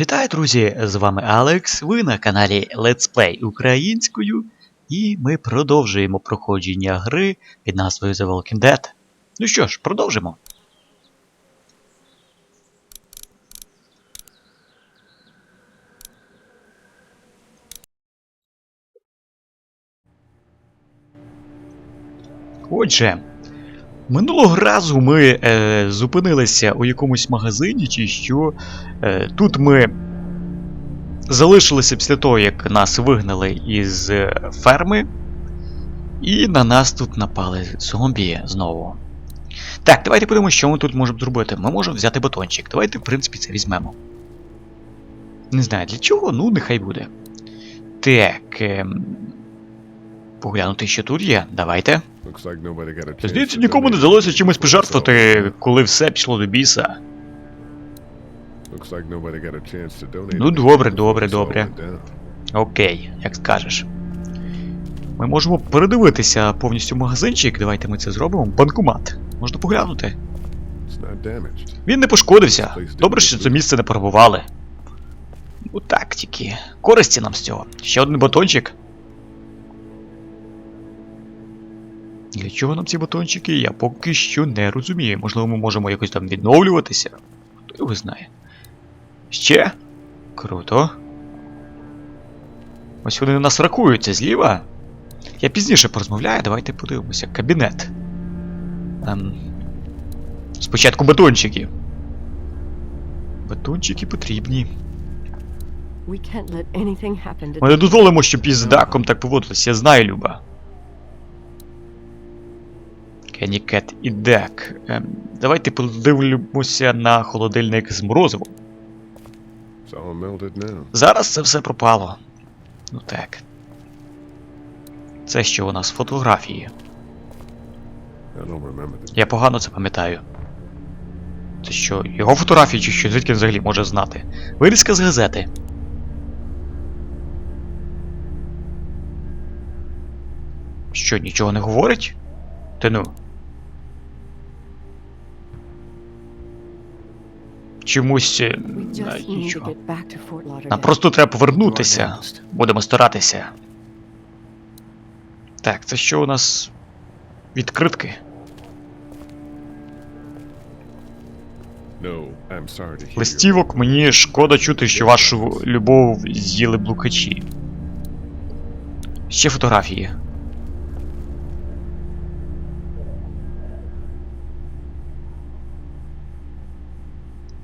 Вітаю, друзі! З вами Алекс. Ви на каналі Let's Play українською, і ми продовжуємо проходження гри під назвою The Walking Dead. Ну що ж, продовжимо. Отже, минулого разу ми е, зупинилися у якомусь магазині, чи що. Е, тут ми залишилися після того, як нас вигнали із ферми. І на нас тут напали зомбі знову. Так, давайте подивимося, що ми тут можемо зробити. Ми можемо взяти батончик. Давайте, в принципі, це візьмемо. Не знаю для чого, ну нехай буде. Так. Ем... Поглянути, що тут є. Давайте. Здається, нікому не вдалося чимось пожертвувати, коли все пішло до біса. Ну, добре, добре, добре. Окей, як скажеш. Ми можемо передивитися повністю магазинчик. Давайте ми це зробимо. Банкомат. Можна поглянути. Він не пошкодився. Добре, що це місце не перебували. Ну так тільки. Користі нам з цього. Ще один батончик. Для чого нам ці батончики, я поки що не розумію. Можливо, ми можемо якось там відновлюватися. Хто його знає. Ще? Круто. Ось вони на нас рахуються зліва. Я пізніше порозмовляю, давайте подивимося. Кабінет. Ем... Спочатку батончики. Батончики потрібні. Ми не дозволимо, щоб із даком так поводилися, я знаю, Люба. Кенні Кет і Дек. Ем, давайте подивимося на холодильник з морозивом. Зараз це все пропало. Ну так. Це що у нас фотографії. Я погано це пам'ятаю. Це що, його фотографії чи що, звідки він взагалі може знати? Вирізка з газети. Що, нічого не говорить? Ти ну. Чомусь. е, нічого. Нам просто треба повернутися. Будемо старатися. Так, це що у нас? Відкритки. Листівок мені шкода чути, що вашу любов з'їли блукачі. Ще фотографії.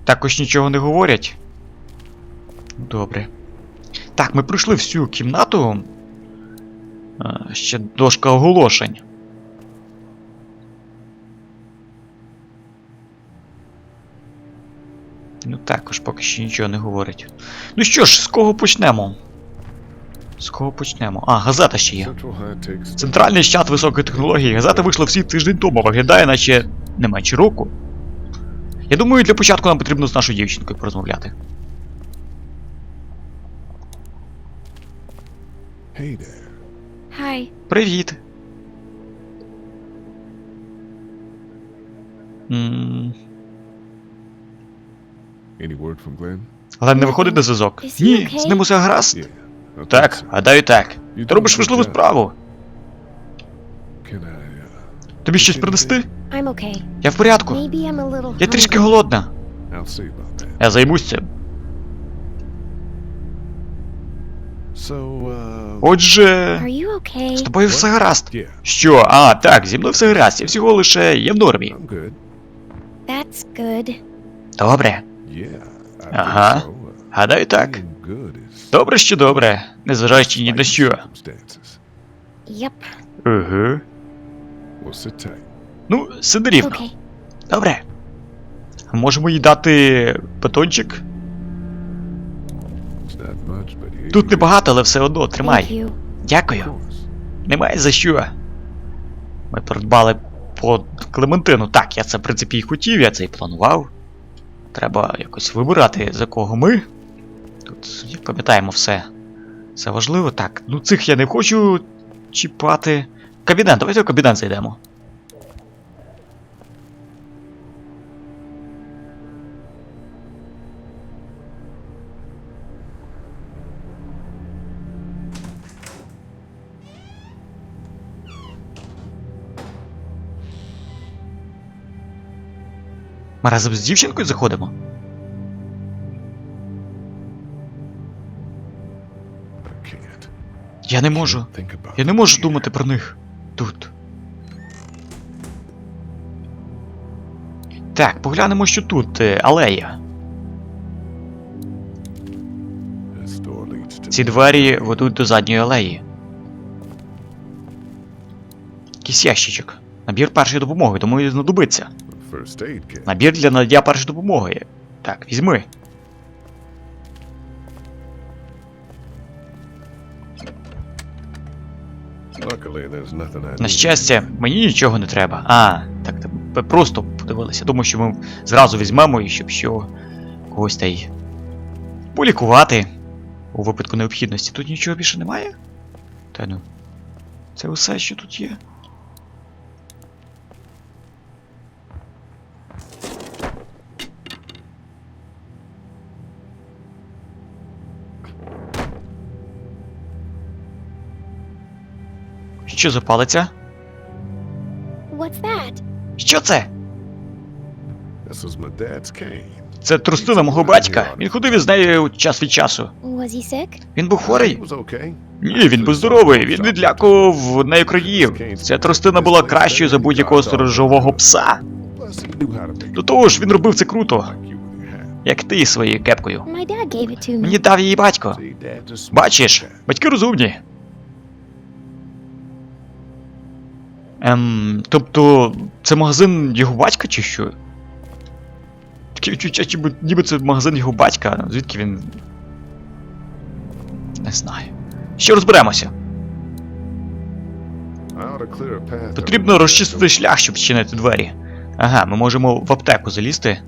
Також нічого не говорять. Добре. Так, ми пройшли всю кімнату. А, ще дошка оголошень. Ну також поки що нічого не говорить. Ну що ж, з кого почнемо? З кого почнемо? А, газета ще є. Центральний щат високої технології. Газета вийшла всі тиждень тому, виглядає, наче не менше року. Я думаю, для початку нам потрібно з нашою дівчинкою порозмовляти. Hey there. Hi. Привіт. м Any word from Glenn? Але не виходить на зв'язок. Is he Ні, okay? з ним усе гаразд. Yeah. I think Так, so. гадаю так. You Ти робиш важливу справу. Can I, uh, Тобі щось принести? I'm okay. Я в порядку. Maybe I'm a little Я трішки hungry. голодна. I'll see about that. Я займусь цим. So, uh, Are Отже, you з okay? тобою все гаразд. yeah, Що? А, так, зі мною все гаразд. Я всього лише є в нормі. I'm good. That's good. Добре. Yeah, I think Ага. so. Uh, Гадаю так. being good is Добре, що добре, незважаючи ні на що. circumstances. Yep. Угу. We'll sit tight. Ну, сиди рівно. Okay. Добре. Можемо їй дати батончик? Much, Тут небагато, але все одно, тримай. Дякую. Немає за що. Ми придбали по Клементину. Так, я це в принципі і хотів, я це і планував. Треба якось вибирати, за кого ми. Тут, як пам'ятаємо, все. Це важливо. Так, ну цих я не хочу чіпати. Кабінет, давайте в кабінет зайдемо. Ми разом з дівчинкою заходимо? Я не можу. Я не можу думати про них тут. Так, поглянемо, що тут е, алея. Ці двері ведуть до задньої алеї. Якийсь ящичок. Набір першої допомоги, тому і знадобиться. Набір для надання першої допомоги. Так, візьми. На щастя, мені нічого не треба. А, так так, ви просто подивилися. Думаю, що ми зразу візьмемо і щоб що когось та й полікувати у випадку необхідності. Тут нічого більше немає? Та ну. Це усе, що тут є. Що за палиця? What's that? Що це? This was my dad's cane. Це трустина мого батька. Він ходив із нею час від часу. Was he sick? Він був хворий? was okay. Ні, він був здоровий. Він відлякував нею крадіїв. Ця трустина була кращою за будь-якого сторожового пса. Plus, he knew how to make До того ж, він робив це круто, як ти своєю кепкою. Мені дав її батько. Бачиш, батьки розумні. Ем, тобто, це магазин його батька чи що? Таке відчуття, ніби, це магазин його батька. Звідки він. Не знаю. Ще розберемося. Потрібно розчистити шлях, щоб відчинити двері. Ага, ми можемо в аптеку залізти.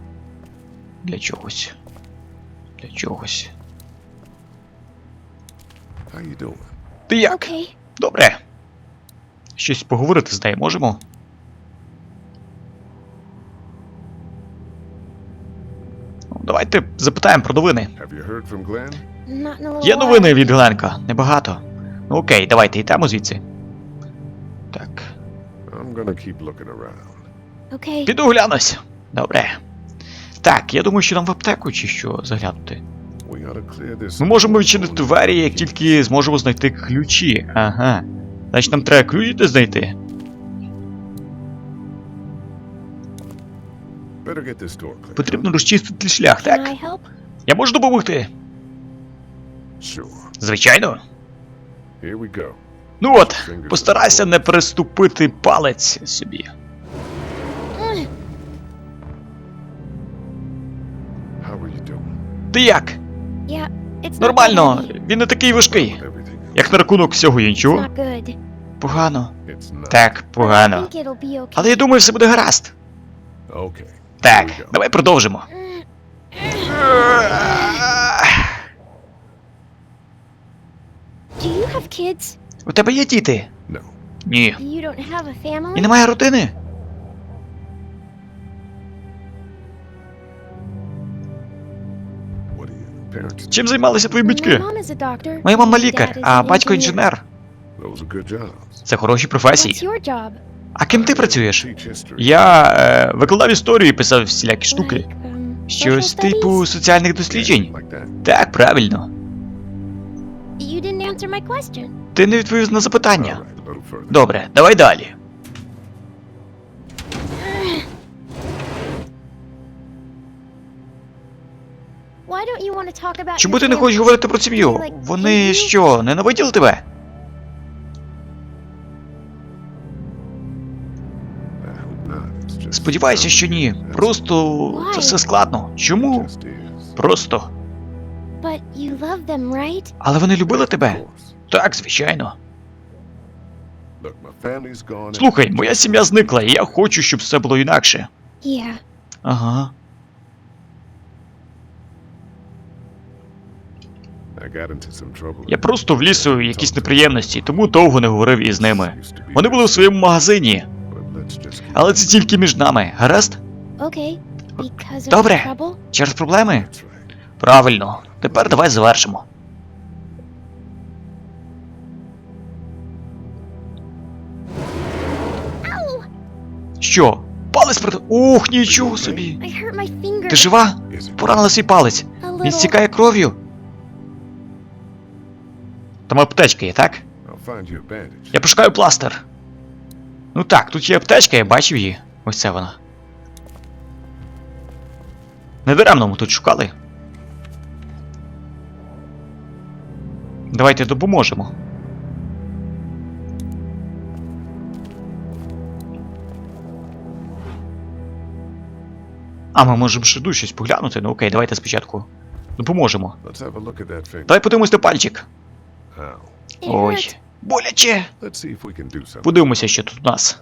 Для чогось. Для чогось. How you doing? Ти як? Okay. Добре. Щось поговорити з нею можемо? Ну, Давайте запитаємо про новини. Have you heard from Glenn? Not in a little Є новини від Гленка, небагато. Ну окей, давайте йдемо звідси. Так. I'm gonna keep looking around. Okay. Піду глянусь. Добре. Так, я думаю, що нам в аптеку чи що заглянути. Ми можемо відчинити двері, як тільки зможемо знайти ключі. Ага. Значить нам треба ключі де знайти. Потрібно розчистити шлях, так? Я можу допомогти? Звичайно. Ну от, постарайся не переступити палець собі. Ти як? Yeah, Нормально, він не такий важкий. Як на рахунок всього іншого. Погано. Так, погано. Але я думаю, все буде гаразд. Так, давай продовжимо. У тебе є діти? Ні. І немає родини? Parents? Чим займалися твої батьки? Моя мама лікар, а батько інженер. Good. Це хороші професії. А ким ти працюєш? Teach history. Я е, викладав історію і писав всілякі штуки. Um, Щось типу соціальних досліджень. Like that. Так, правильно. You didn't answer my question. Ти не відповів на запитання. Right, a little further. Добре, давай далі. Чому ти не хочеш говорити про сім'ю? Вони що, ненавиділи тебе? Сподіваюся, що ні. Просто це все складно. Чому? Просто. Але вони любили тебе? Так, звичайно. Слухай, моя сім'я зникла, і я хочу, щоб все було інакше. Ага. Я просто вліз у якісь неприємності, тому довго не говорив із ними. Вони були у своєму магазині, але це тільки між нами. Гаразд? Добре. Через проблеми? Правильно. Тепер давай завершимо. Що? Палець проти. Ух, нічого собі. Ти жива? Поранила свій палець. Він стікає кров'ю. Там аптечка є, так? Я пошукаю пластир. Ну так, тут є аптечка, я бачив її. Ось це вона. Недаремно ми тут шукали. Давайте допоможемо. А, ми можемо ще тут щось поглянути. Ну окей, давайте спочатку допоможемо. Давай подивимось на пальчик. Ой, боляче. Let's see if we can do something. Подивимося, що тут у нас.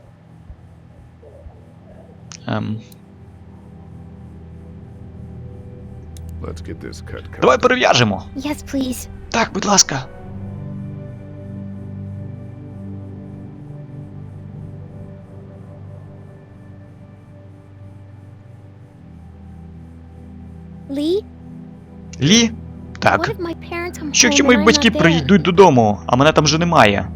Ем, Let's get this cut cut. давай перев'яжемо. Yes, please. Так, будь ласка. Lee, Лі? Так. Що якщо мої батьки прийдуть додому, а мене там вже немає?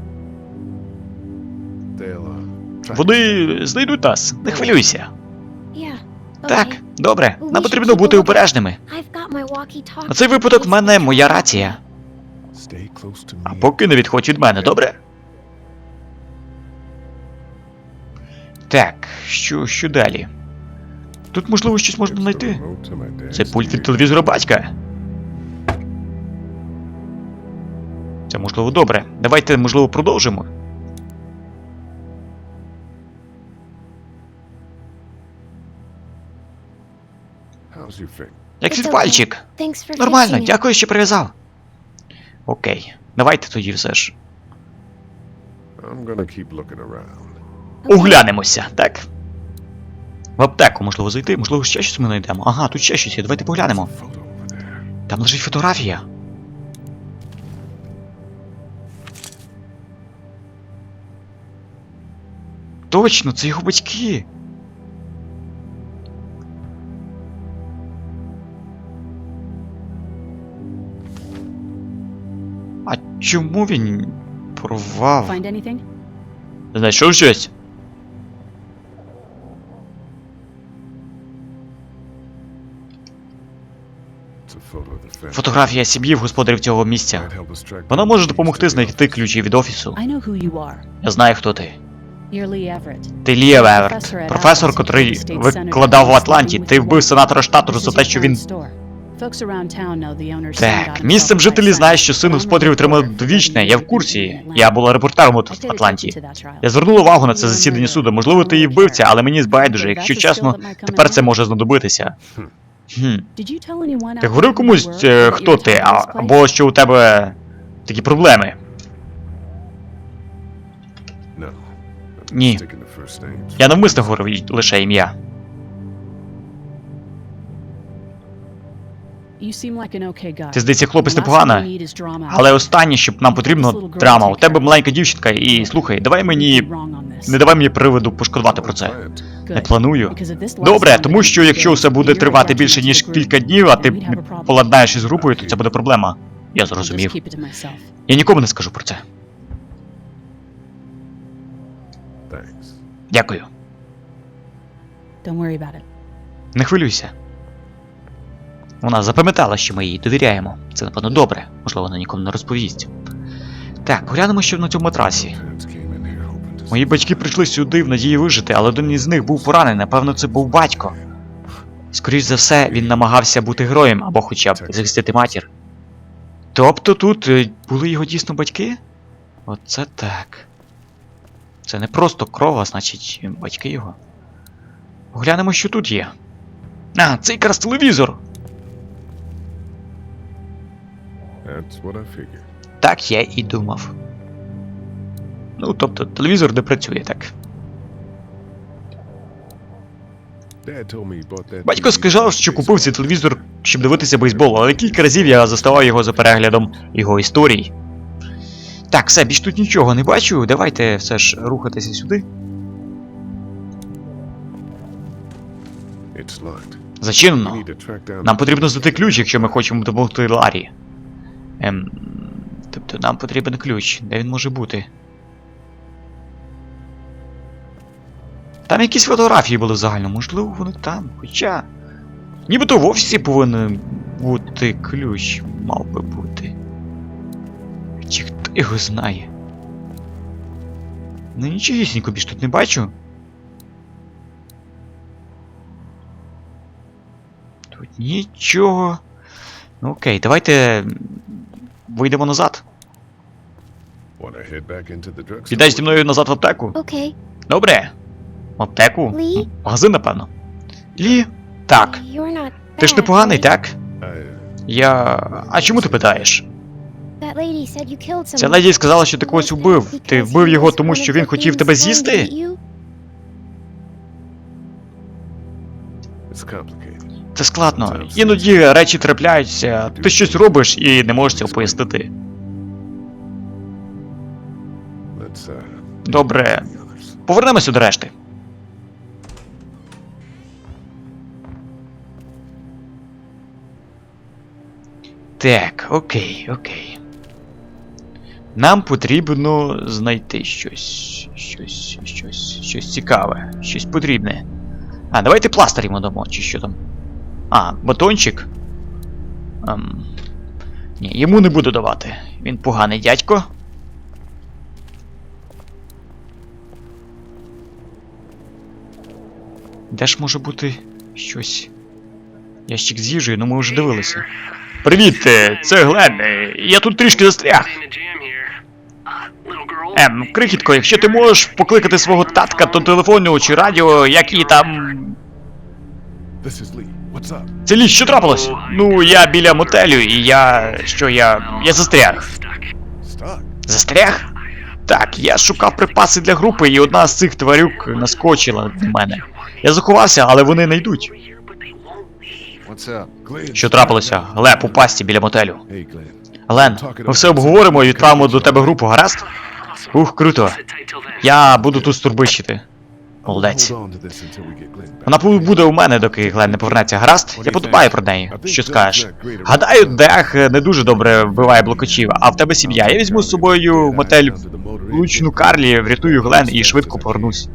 Вони знайдуть нас. Не хвилюйся. Так, добре. Нам потрібно бути обережними. На цей випадок в мене моя рація. А поки не відходь від мене, добре? Так, що, що далі? Тут, можливо, щось можна знайти. Це пульт від телевізора батька. Це можливо добре. Давайте, можливо, продовжимо. Як свій пальчик. Нормально, дякую, що прив'язав. Окей. Давайте тоді все ж. Оглянемося, так? В аптеку можливо зайти, можливо, ще щось ми знайдемо. Ага, тут ще щось є, давайте поглянемо. Там лежить фотографія. Точно, це його батьки. А чому він порвав? Знайшов щось? Фотографія сім'ї в господарів цього місця. Вона може допомогти знайти ключі від офісу. Я знаю, хто ти. Ти Лія Веверт, професор, котрий викладав в Атланті. Ти вбив сенатора штату за те, що він. Так, місцем жителі знають, що син господарів отримав довічне. Я в курсі. Я була репортером у в Атланті. Я звернула увагу на це засідання суду. Можливо, ти і вбивця, але мені байдуже. Якщо чесно, тепер це може знадобитися. Хм. Ти говорив комусь, е, хто ти, або що у тебе такі проблеми? Ні. Я навмисно говорив лише ім'я. Ти, здається, хлопець непогана. Але останнє, що нам потрібно, драма. У тебе маленька дівчинка, і слухай, давай мені. Не давай мені приводу пошкодувати про це. Не планую. Добре, тому що якщо все буде тривати більше ніж кілька днів, а ти поладнаєш із групою, то це буде проблема. Я зрозумів. Я нікому не скажу про це. Дякую. Don't worry about it. Не хвилюйся. Вона запам'ятала, що ми їй довіряємо. Це, напевно, добре. Можливо, вона нікому не розповість. Так, глянемо, що на цьому матрасі. Мої батьки прийшли сюди в надії вижити, але один із них був поранений, напевно, це був батько. Скоріш за все, він намагався бути героєм або хоча б захистити матір. Тобто тут е, були його дійсно батьки? Оце так. Це не просто кров, а значить батьки його. Глянемо, що тут є. А, це якраз телевізор. That's what I figured. Так я і думав. Ну, тобто, телевізор не працює так. Батько сказав, що купив цей телевізор, щоб дивитися бейсбол, але кілька разів я заставав його за переглядом його історій. Так, все, більш тут нічого не бачу. Давайте все ж рухатися сюди. Зачинено. Нам потрібно знайти ключ, якщо ми хочемо допомогти Ларі. Ем. Тобто нам потрібен ключ. Де він може бути? Там якісь фотографії були загально, можливо, вони там. Хоча. Нібито в офісі повинен бути ключ, мав би бути. Хто його знає? Ну нічогісінько більш тут не бачу. Тут нічого. Ну окей, давайте вийдемо назад. Підай зі мною назад в аптеку. Okay. Добре. В аптеку? Лі? Магазин, напевно. Лі? Так. Ти ж bad, непоганий, right? так? Я. А чому ти питаєш? Ця леді сказала, що ти когось убив. Ти вбив його, тому що він хотів тебе з'їсти? Це складно. Іноді речі трапляються, ти щось робиш і не можеш цього пояснити. Uh Добре, повернемося до решти. Так, окей, окей. Нам потрібно знайти щось. Щось, щось, щось цікаве, щось потрібне. А, давайте пластир йому дамо, чи що там. А, батончик. Ем... Ні, йому не буду давати. Він поганий дядько. Де ж може бути щось? Ящик з їжею, ну ми вже дивилися. Привіт, е, це Глен. е, Я тут трішки застряг. Ем, крихітко, якщо ти можеш покликати свого татка, то телефону чи радіо, які там. Це ліс, що трапилось? Ну, я біля мотелю, і я. що я. я застряг. Застряг? Так, я шукав припаси для групи, і одна з цих тварюк наскочила на мене. Я заховався, але вони не йдуть. Що трапилося? Глеб у пасті біля мотелю. Hey Glenn. Лен, ми все обговоримо і відправимо до тебе групу, гаразд? Ух, круто. Я буду тут стурбищити. Молодець. Вона буде у мене, доки Глен не повернеться, гаразд? Я подбаю про неї. Що скажеш? Гадаю, Дех не дуже добре вбиває блокачів, а в тебе сім'я. Я візьму з собою в мотель лучну Карлі, врятую Глен і швидко повернусь.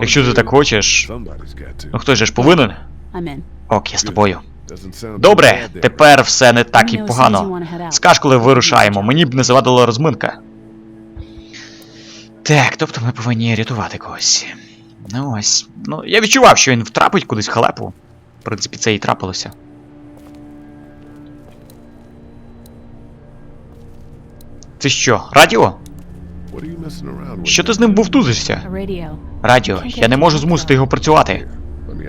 Якщо ти так хочеш. Ну хто ж повинен? Ок, я з тобою. Добре, тепер все не так і погано. Скаж, коли вирушаємо, мені б не завадила розминка. Так, тобто ми повинні рятувати когось. Ну ось. Ну, я відчував, що він втрапить кудись в халепу. В принципі, це і трапилося. Це що, радіо? Що ти з ним вовтузишся? A. Радіо, я не можу змусити його працювати.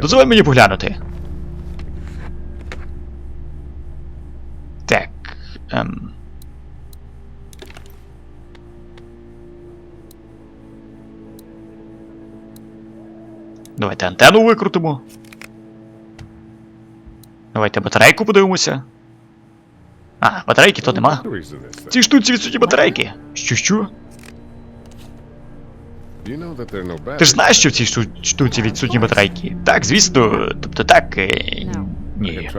Дозволь мені поглянути. Так. Ем. Давайте антенну викрутимо. Давайте батарейку подивимося. А, батарейки то нема. В цій штуці відсутні батарейки. Що що? Ти ж знаєш, що в цій штуці відсутні батарейки? Так, звісно, тобто так. е, Ні.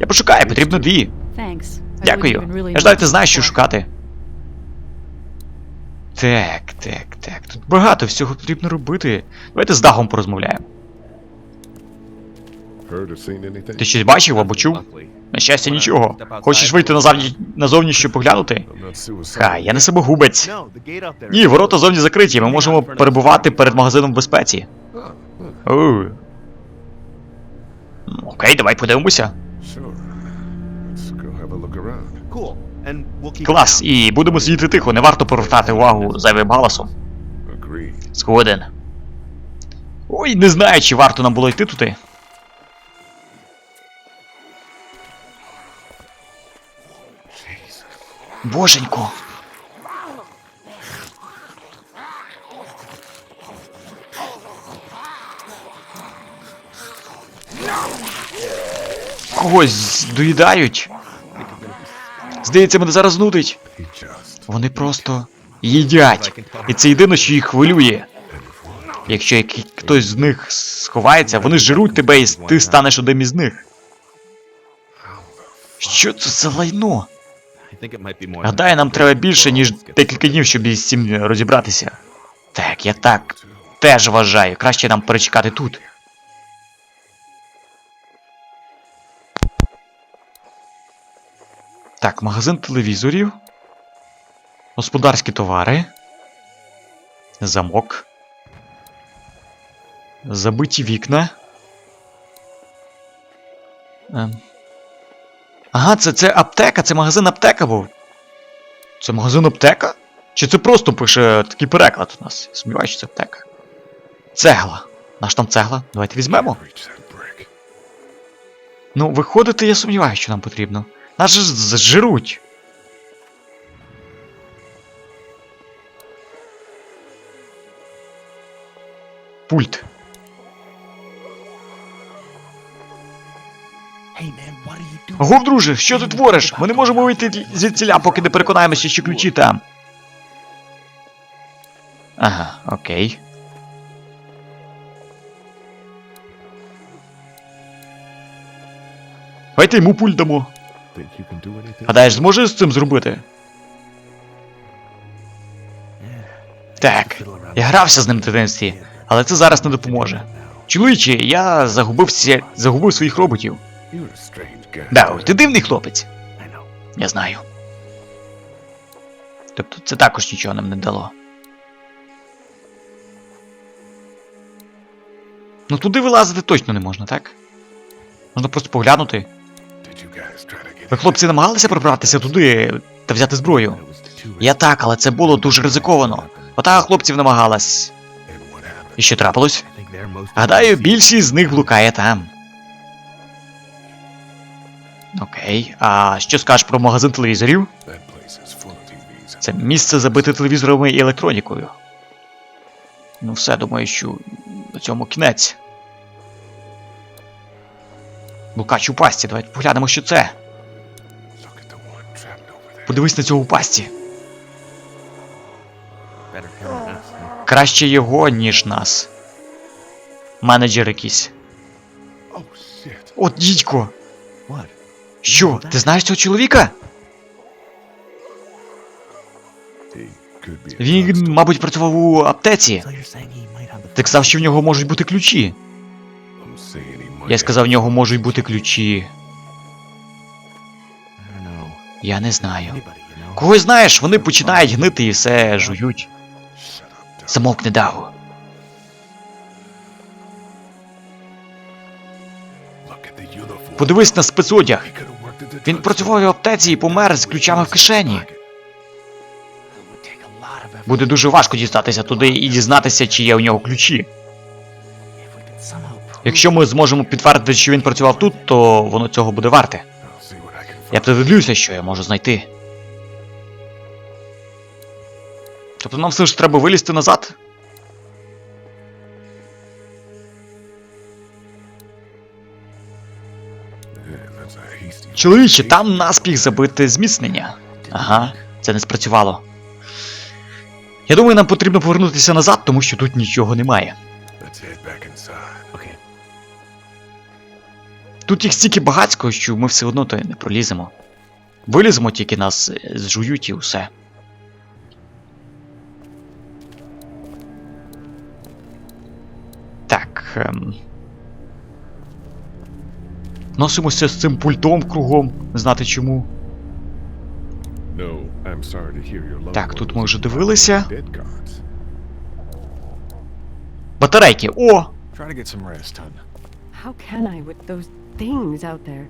Я пошукаю, потрібно дві. Дякую. Я ж навіть не знаю, що шукати. Так, так, так. Тут багато всього потрібно робити. Давайте з Дагом порозмовляємо. Ти щось бачив або чув? На щастя, нічого. Хочеш вийти назовні, назовні, щоб поглянути? Хай, я не самогубець. Ні, ворота зовні закриті, ми можемо перебувати перед магазином в безпеці. Оу. Окей, давай подивимося. Cool. Клас, і будемо сидіти тихо, не варто повертати увагу зайвим галасом. Згоден. Ой, не знаю, чи варто нам було йти туди. Боженько. Когось доїдають. Здається, мене зараз нудить. Вони просто їдять. І це єдине, що їх хвилює. Якщо хтось з них сховається, вони жируть тебе і ти станеш одним із них. Що це за лайно? Гадаю, нам треба більше, ніж декілька днів, щоб із цим розібратися. Так, я так. теж вважаю. Краще нам перечекати тут. Так, магазин телевізорів. Господарські товари. Замок. Забиті вікна. Ем. Ага, це, це аптека, це магазин аптека був. Це магазин аптека? Чи це просто пише такий переклад у нас? Сумніваюся, що це аптека. Цегла. Наш там цегла? Давайте візьмемо. Ну, виходити, я сумніваюся, що нам потрібно. Нас же зжируть. Пульт. Гов, друже, що ти твориш? Ми не можемо вийти звідсіля, поки не переконаємося, що ключі там. Ага, окей. Давайте йому пульт дамо. Гадаєш, зможеш з цим зробити? Так, я грався з ним в дитинстві, але це зараз не допоможе. Чоловіче, я загубився, загубив своїх роботів. Да, ти дивний хлопець. Я знаю. Тобто це також нічого нам не дало. Ну туди вилазити точно не можна, так? Можна просто поглянути. Ви, хлопці, намагалися пробратися туди та взяти зброю. Я так, але це було дуже ризиковано. Отага хлопців намагалась. І що трапилось? Гадаю, більшість з них блукає там. Окей. А що скажеш про магазин телевізорів? Це місце забите телевізорами і електронікою. Ну все, думаю, що на цьому кінець. Лукач у пасті, давайте поглянемо, що це. Подивись на цього у пасті. Краще його, ніж нас. Менеджер якийсь. Oh. От дідько! Що, ти знаєш цього чоловіка? Він, мабуть, працював у аптеці. Ти казав, що в нього можуть бути ключі. Я сказав, в нього можуть бути ключі. Я не знаю. Когось знаєш, вони починають гнити і все жують. Замовкни Дагу. Подивись на спецодяг. Він працював у аптеці і помер з ключами в кишені. Буде дуже важко дістатися туди і дізнатися, чи є у нього ключі. Якщо ми зможемо підтвердити, що він працював тут, то воно цього буде варте. Я подивлюся, що я можу знайти. Тобто нам все ж треба вилізти назад. Чоловіче, там наспіх забите зміцнення. Ага, це не спрацювало. Я думаю, нам потрібно повернутися назад, тому що тут нічого немає. Тут їх стільки багацько, що ми все одно то не проліземо. Виліземо, тільки нас е, зжують і усе. Так. Ем... Носимося з цим пультом кругом, знати чому. Так, тут ми вже дивилися. Батарейки. О! How can I with those things out there?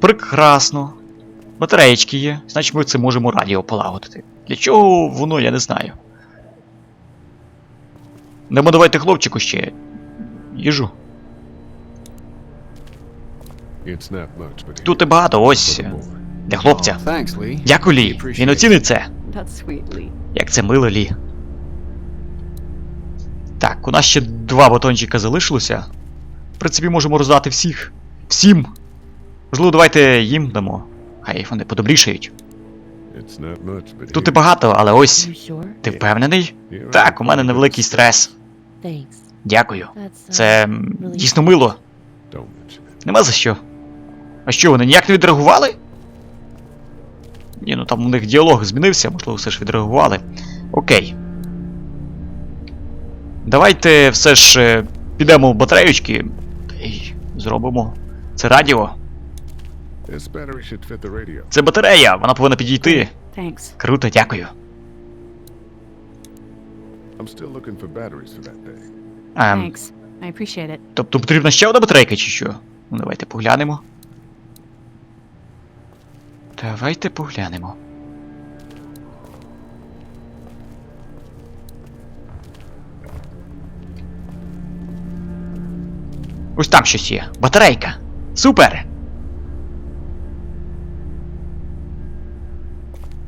Прекрасно. Батареєчки є, значить ми це можемо радіо полагодити. Для чого воно, я не знаю. Немо давайте хлопчику ще. Їжу. Тут і багато, ось. Для хлопця. Дякую, Лі. Він оцінить це. Як це мило, Лі. Так, у нас ще два батончика залишилося. В принципі, можемо роздати всіх. Всім. Можливо, давайте їм дамо. Хай вони подобрішають. Тут і багато, але ось. Ти впевнений? Так, у мене невеликий стрес. Дякую. Uh, Це дійсно мило. Нема за що. А що, вони ніяк не відреагували? Ні, ну там у них діалог змінився, можливо, все ж відреагували. Окей. Давайте все ж е, підемо в батареючки та й зробимо. Це радіо. Це батарея, вона повинна підійти. Thanks. Круто, дякую. I'm still looking for batteries for that thing. Ем, Thanks. I appreciate it. тобто потрібна ще одна батарейка чи що? Ну давайте поглянемо. Давайте поглянемо. Ось там щось є. Батарейка. Супер.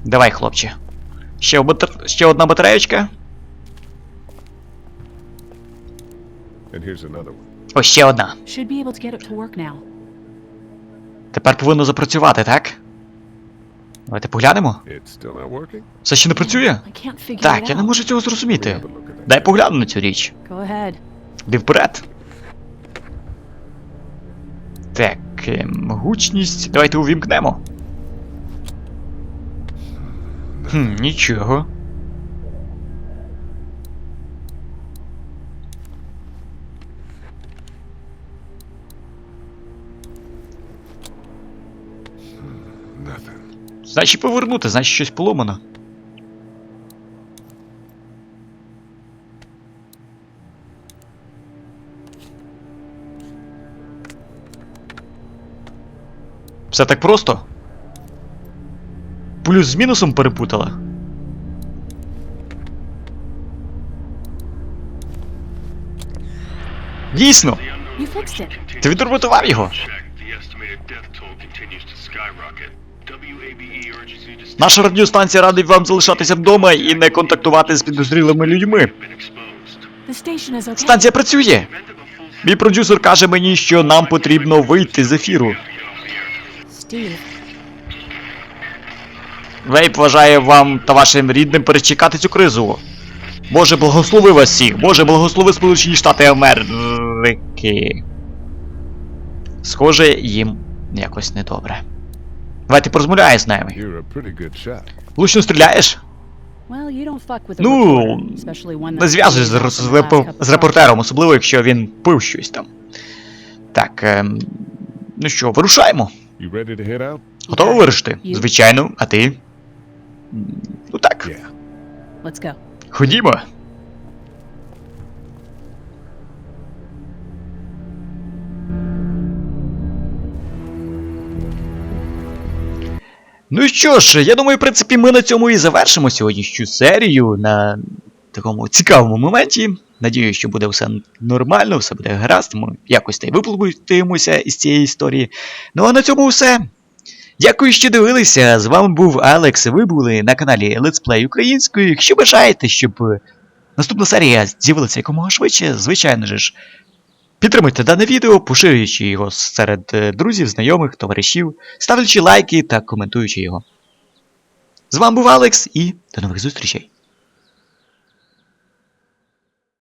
Давай, хлопче. Ще, батар... ще одна батареєчка. Ось ще одна. Тепер повинно запрацювати, так? Давайте поглянемо. Все ще не працює? Так, я не можу цього зрозуміти. Дай погляну на цю річ. Іди вперед. Так, ем, гучність. Давайте увімкнемо. Хм, нічого. Значить повернути, значить щось поломано. Все так просто? Плюс з мінусом перепутала. Дійсно! Ти відремонтував його. Наша радіостанція радить вам залишатися вдома і не контактувати з підозрілими людьми. Станція працює! Мій продюсер каже мені, що нам потрібно вийти з ефіру. Steve, Вейп вважає вам та вашим рідним перечекати цю кризу. Боже, благослови вас всіх! Боже, благослови Сполучені Штати Америки. Схоже, їм якось недобре. Давайте порозмовляй з нами. Влучно стріляєш? Ну, Не зв'язуйся з, з, з репортером, особливо якщо він пив щось там. Так, ем, ну що, вирушаємо. You ready to head out? Готово вирушити? Звичайно, а ти? Ну так, Yeah. Let's go. ходімо. Ну що ж, я думаю, в принципі, ми на цьому і завершимо сьогоднішню серію на такому цікавому моменті. Надію, що буде все нормально, все буде гаразд, ми якось та й виплутаємося із цієї історії. Ну а на цьому все. Дякую, що дивилися. З вами був Алекс. Ви були на каналі Let's Play українською. Якщо бажаєте, щоб е, наступна серія з'явилася якомога швидше, звичайно ж. Підтримуйте дане відео, поширюючи його серед е, друзів, знайомих, товаришів, ставлячи лайки та коментуючи його. З вами був Алекс і до нових зустрічей!